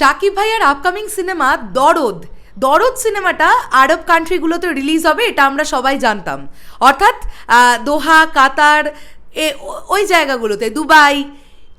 শাকিব ভাইয়ার upcoming cinema দরদ। দরদ সিনেমাটা আরব কান্ট্রিগুলোতে রিলিজ হবে, এটা আমরা সবাই জানতাম। অর্থাৎ দোহা, কাতার, এ ওই জায়গাগুলোতে, দুবাই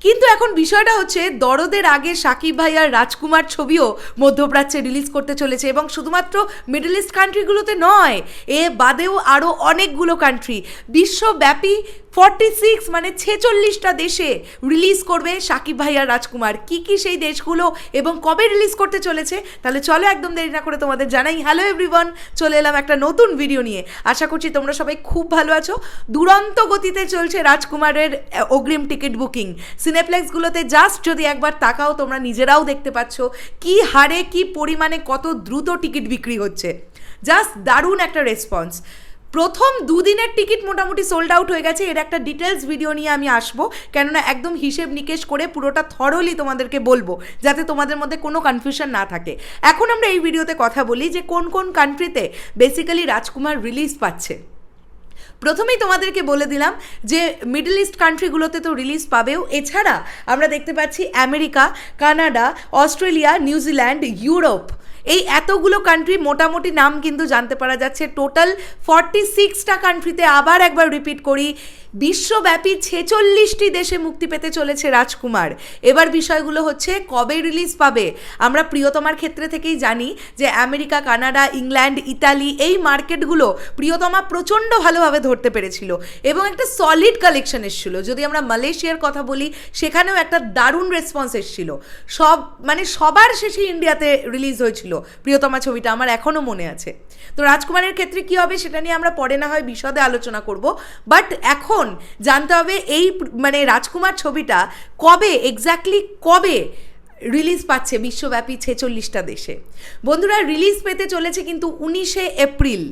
কিন্তু এখন বিষয়টা হচ্ছে, দরদের আগে সাকিব ভাইয়ার রাজকুমার ছবিও মধ্যপ্রাচ্যে রিলিজ করতে চলেছে এবং শুধুমাত্র মিডল ইস্ট কান্ট্রিগুলোতে নয়, এ বাদেও আরও অনেকগুলো কান্ট্রি। বিশ্বব্যাপী ফর্টি সিক্স মানে ছেচল্লিশটা দেশে রিলিজ করবে সাকিব ভাইয়ার রাজকুমার। কি কি সেই দেশগুলো এবং কবে রিলিজ করতে চলেছে, তাহলে চলো একদম দেরি না করে তোমাদের জানাই। হ্যালো এভরিওয়ান চলে এলাম একটা নতুন ভিডিও নিয়ে। আশা করছি তোমরা সবাই খুব ভালো আছো। দুরন্ত গতিতে চলছে রাজকুমারের অগ্রিম টিকিট বুকিং সিনেপ্লেক্সগুলোতে জাস্ট যদি একবার তাকাও, তোমরা নিজেরাও দেখতে পাচ্ছ কি হারে, কি পরিমাণে কত দ্রুত টিকিট বিক্রি হচ্ছে। জাস্ট দারুণ একটা রেসপন্স প্রথম দুদিনের টিকিট মোটামুটি সোল্ড আউট হয়ে গেছে। এর একটা ডিটেলস ভিডিও নিয়ে আমি আসব। কেননা একদম হিসেব নিকেশ করে পুরোটা থরলি তোমাদেরকে বলব, যাতে তোমাদের মধ্যে কোনো কনফিউশন না থাকে। এখন আমরা এই ভিডিওতে কথা বলি যে কোন কোন কান্ট্রিতে বেসিক্যালি রাজকুমার রিলিজ পাচ্ছে। প্রথমেই তোমাদেরকে বলে দিলাম যে মিডল ইস্ট কান্ট্রিগুলোতে তো রিলিজ পাবেও। এছাড়া আমরা দেখতে পাচ্ছি America, Canada, Australia New Zealand Europe এই এতগুলো কান্ট্রি মোটামুটি নাম কিন্তু জানতে পারা যাচ্ছে। টোটাল ফর্টি সিক্সটা কান্ট্রিতে আবার একবার রিপিট করি। বিশ্বব্যাপী ছেচল্লিশটি দেশে মুক্তি পেতে চলেছে রাজকুমার। এবার বিষয়গুলো হচ্ছে, কবে রিলিজ পাবে? আমরা প্রিয়তমার ক্ষেত্রে থেকেই জানি যে আমেরিকা, কানাডা, ইংল্যান্ড, ইতালি এই মার্কেটগুলো প্রিয়তমা প্রচণ্ড ভালোভাবে ধরতে পেরেছিল এবং একটা সলিড কালেকশন এসেছিল। যদি আমরা মালয়েশিয়ার কথা বলি, সেখানেও একটা দারুণ রেসপন্স এসেছিল। সব মানে সবার শেষে ইন্ডিয়াতে রিলিজ হয়েছিল প্রিয়তমা ছবিটা, আমার এখনও মনে আছে। তো রাজকুমারের ক্ষেত্রে কি হবে সেটা নিয়ে আমরা পরে না হয় বিশদে আলোচনা করব বাট এখন জানতে হবে এই মানে রাজকুমার ছবিটা কবে এক্স্যাক্টলি কবে রিলিজ পাচ্ছে বিশ্বব্যাপী ছেচল্লিশটা দেশে। বন্ধুরা রিলিজ পেতে চলেছে কিন্তু উনিশে এপ্রিল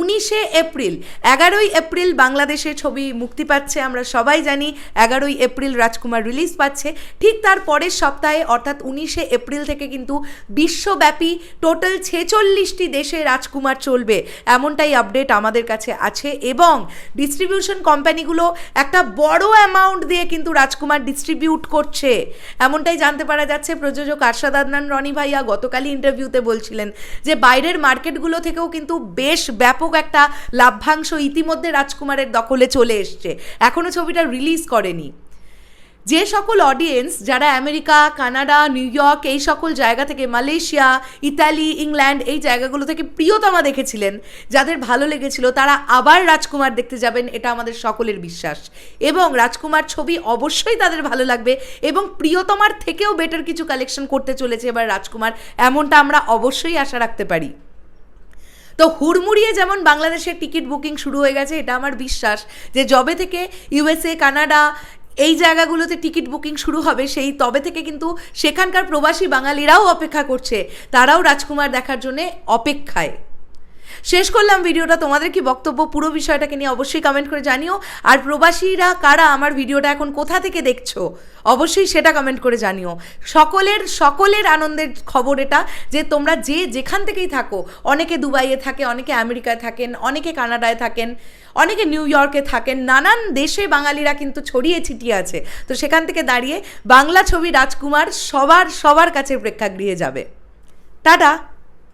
উনিশে এপ্রিল, এগারোই এপ্রিল বাংলাদেশে ছবি মুক্তি পাচ্ছে, আমরা সবাই জানি এগারোই এপ্রিল রাজকুমার রিলিজ পাচ্ছে। ঠিক তার পরের সপ্তাহে, অর্থাৎ উনিশে এপ্রিল থেকে কিন্তু বিশ্বব্যাপী টোটাল ছেচল্লিশটি দেশে রাজকুমার চলবে, এমনটাই আপডেট আমাদের কাছে আছে এবং ডিস্ট্রিবিউশন কোম্পানিগুলো একটা বড় অ্যামাউন্ট দিয়ে কিন্তু রাজকুমার ডিস্ট্রিবিউট করছে, এমনটাই জানতে পারা যাচ্ছে। প্রযোজক আরশাদ আদনান, রনি ভাইয়া গতকালই ইন্টারভিউতে বলছিলেন যে বাইরের মার্কেটগুলো থেকেও কিন্তু বেশ ব্যাপক একটা লাভ্যাংশ ইতিমধ্যে রাজকুমারের দখলে চলে এসছে। এখনও ছবিটা রিলিজ করেনি। যে সকল অডিয়েন্স যারা আমেরিকা, কানাডা, নিউ ইয়র্ক, এই সকল জায়গা থেকে, মালয়েশিয়া, ইতালি, ইংল্যান্ড, এই জায়গাগুলো থেকে প্রিয়তমা দেখেছিলেন, যাদের ভালো লেগেছিল, তারা আবার রাজকুমার দেখতে যাবেন, এটা আমাদের সকলের বিশ্বাস। এবং রাজকুমার ছবি অবশ্যই তাদের ভালো লাগবে, এবং প্রিয়তমার থেকেও বেটার কিছু কালেকশন করতে চলেছে এবার রাজকুমার, এমনটা আমরা অবশ্যই আশা রাখতে পারি। তো হুড়মুড়িয়ে যেমন বাংলাদেশের টিকিট বুকিং শুরু হয়ে গেছে, এটা আমার বিশ্বাস যে যবে থেকে ইউএসএ কানাডা এই জায়গাগুলোতে টিকিট বুকিং শুরু হবে সেই তবে থেকে কিন্তু সেখানকার প্রবাসী বাঙালিরাও অপেক্ষা করছে। তারাও রাজকুমার দেখার জন্যে অপেক্ষায়। শেষ করলাম ভিডিওটা। তোমাদের কি বক্তব্য, পুরো বিষয়টাকে নিয়ে অবশ্যই কমেন্ট করে জানিও। আর প্রবাসীরা কারা আমার ভিডিওটা এখন কোথা থেকে দেখছ, অবশ্যই সেটা কমেন্ট করে জানিও। সকলের সকলের আনন্দের খবর এটা যে তোমরা যে যেখান থেকেই থাকো, অনেকে দুবাইয়ে থাকে, অনেকে আমেরিকায় থাকেন, অনেকে কানাডায় থাকেন, অনেকে নিউ ইয়র্কে থাকেন, নানান দেশে বাঙালিরা কিন্তু ছড়িয়ে ছিটিয়ে আছে। তো সেখান থেকে দাঁড়িয়ে বাংলা ছবি রাজকুমার সবার সবার কাছে প্রেক্ষাগৃহে যাবে। টাটা!